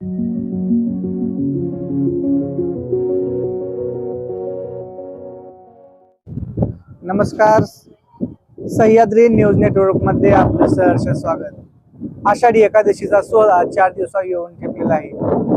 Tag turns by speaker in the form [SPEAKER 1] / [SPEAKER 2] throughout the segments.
[SPEAKER 1] नमस्कार. सह्याद्री न्यूज नेटवर्कमध्ये आपलं सहर्ष स्वागत. आषाढी एकादशीचा सोहळा चार दिवसा येऊन ठेपलेला आहे.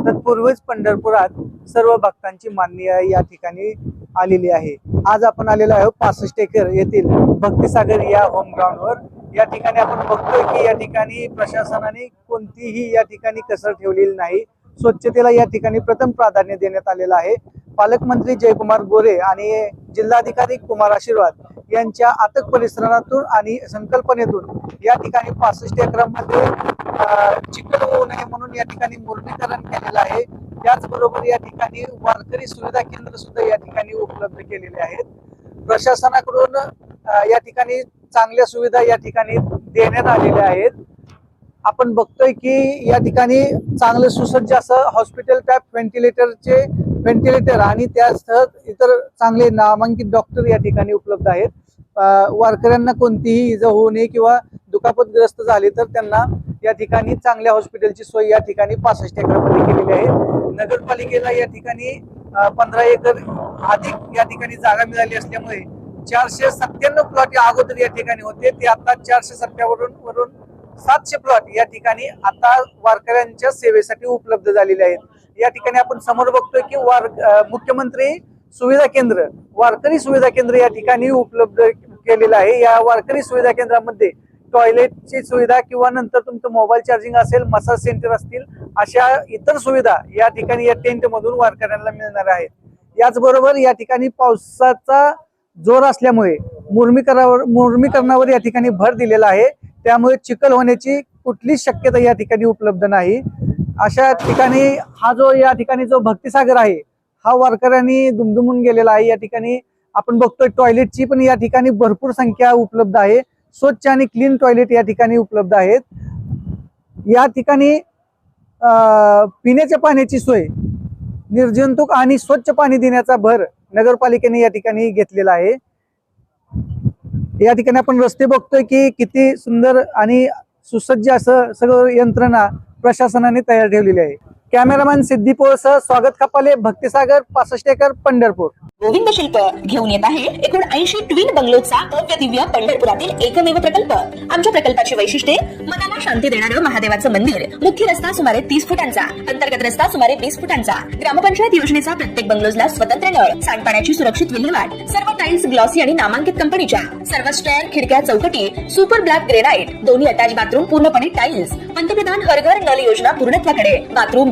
[SPEAKER 1] तत्पूर्वीच पंढरपुरात सर्व भक्तांची मान्य या ठिकाणी आलेली आहे. आज आपण आलेलो आहोत पासष्ट एकर येथील भक्तिसागर या होम ग्राउंडवर या ठिकाणी आपण बघतोय की या ठिकाणी प्रशासनाने कोणतीही या ठिकाणी कसर ठेवलेली नाही. स्वच्छतेला या ठिकाणी प्रथम प्राधान्य देण्यात आलेलं आहे. पालकमंत्री जयकुमार गोरे आणि जिल्हाधिकारी कुमार आशीर्वाद यांच्या अथक परिश्रमातून आणि संकल्पनेतून या ठिकाणी पासष्ट एकरामध्ये चिखल होऊ नये म्हणून या ठिकाणी मुरणीकरण केलेलं आहे. त्याचबरोबर या ठिकाणी वारकरी सुविधा केंद्र सुद्धा या ठिकाणी उपलब्ध केलेले आहेत. प्रशासनाकडून या ठिकाणी चांगल्या सुविधा या ठिकाणी देण्यात आलेल्या आहेत. आपण बघतोय की या ठिकाणी चांगलं सुसज्ज असं हॉस्पिटल टॅप व्हेंटिलेटरचे व्हेंटिलेटर आणि त्यासह इतर चांगले नामांकित डॉक्टर या ठिकाणी उपलब्ध आहेत. वारकऱ्यांना कोणतीही इजा होऊ नये किंवा दुखापतग्रस्त झाले तर त्यांना या ठिकाणी चांगल्या हॉस्पिटलची सोय या ठिकाणी पासष्ट एकरमध्ये केलेली आहे. नगरपालिकेला या ठिकाणी पंधरा एकर अधिक या ठिकाणी जागा मिळाली असल्यामुळे चारशे सत्त्याण्णव प्लॉट या अगोदर या ठिकाणी होते. ते आता चारशे सत्त्यावरून वरून सातशे प्लॉट या ठिकाणी आता वारकऱ्यांच्या सेवेसाठी उपलब्ध झालेले आहेत. या ठिकाणी आपण समोर बघतोय की वार मुख्यमंत्री सुविधा केंद्र वारकरी सुविधा केंद्र या ठिकाणी उपलब्ध केलेलं आहे. या वारकरी सुविधा केंद्रामध्ये टॉयलेटची सुविधा किंवा नंतर तुमचं मोबाईल चार्जिंग असेल मसाज सेंटर असतील अशा इतर सुविधा या ठिकाणी या टेंट मधून वारकऱ्यांना मिळणार आहेत. याचबरोबर या ठिकाणी पावसाचा जोर असल्यामुळे मुर्मीकरणावर मुर्मीकरणावर या ठिकाणी भर दिलेला आहे. त्यामुळे चिखल होण्याची कुठलीच शक्यता या ठिकाणी उपलब्ध नाही. अशा ठिकाणी हा जो या ठिकाणी जो भक्तिसागर आहे हा वारकऱ्यांनी दुमदुमून गेलेला आहे. या ठिकाणी आपण बघतोय टॉयलेटची पण या ठिकाणी भरपूर संख्या उपलब्ध आहे. स्वच्छ आणि क्लीन टॉयलेट या ठिकाणी उपलब्ध आहेत. या ठिकाणी पिण्याच्या पाण्याची सोय निर्जंतुक आणि स्वच्छ पाणी देण्याचा भर नगरपालिकेने या ठिकाणी घेतलेला आहे. या ठिकाणी आपण रस्ते बघतोय की किती सुंदर आणि सुसज्ज असं सगळं यंत्रणा प्रशासनाने तयार ठेवलेली आहे. कॅमेरामॅन सिद्धी सिद्दीपोळसह स्वागत खपाले भक्तिसागर पासष्टेकर पंढरपूर.
[SPEAKER 2] गोविंद शिल्प घेऊन येत आहे एकूण ऐंशी ट्विन बंगलोचा भव्य दिव्य पंढरपुरातील एकमेव प्रकल्प. आमच्या प्रकल्पाची वैशिष्ट्ये मनाला शांती देणारं महादेवाचं मंदिर मुख्य रस्ता सुमारे तीस फुटांचा अंतर्गत रस्ता सुमारे वीस फुटांचा ग्रामपंचायत योजनेचा प्रत्येक बंगलोजला स्वतंत्र नळ सांडपाण्याची सुरक्षित विल्हेवाट सर्व टाइल्स ग्लॉसी आणि नामांकित कंपनीच्या सर्व स्टेअर खिडक्या चौकटी सुपर ब्लॅक ग्रेनाइट दोन्ही अटॅच बाथरूम पूर्णपणे टाइल्स पंतप्रधान हर घर नल योजना पूर्णत्वाकडे bathroom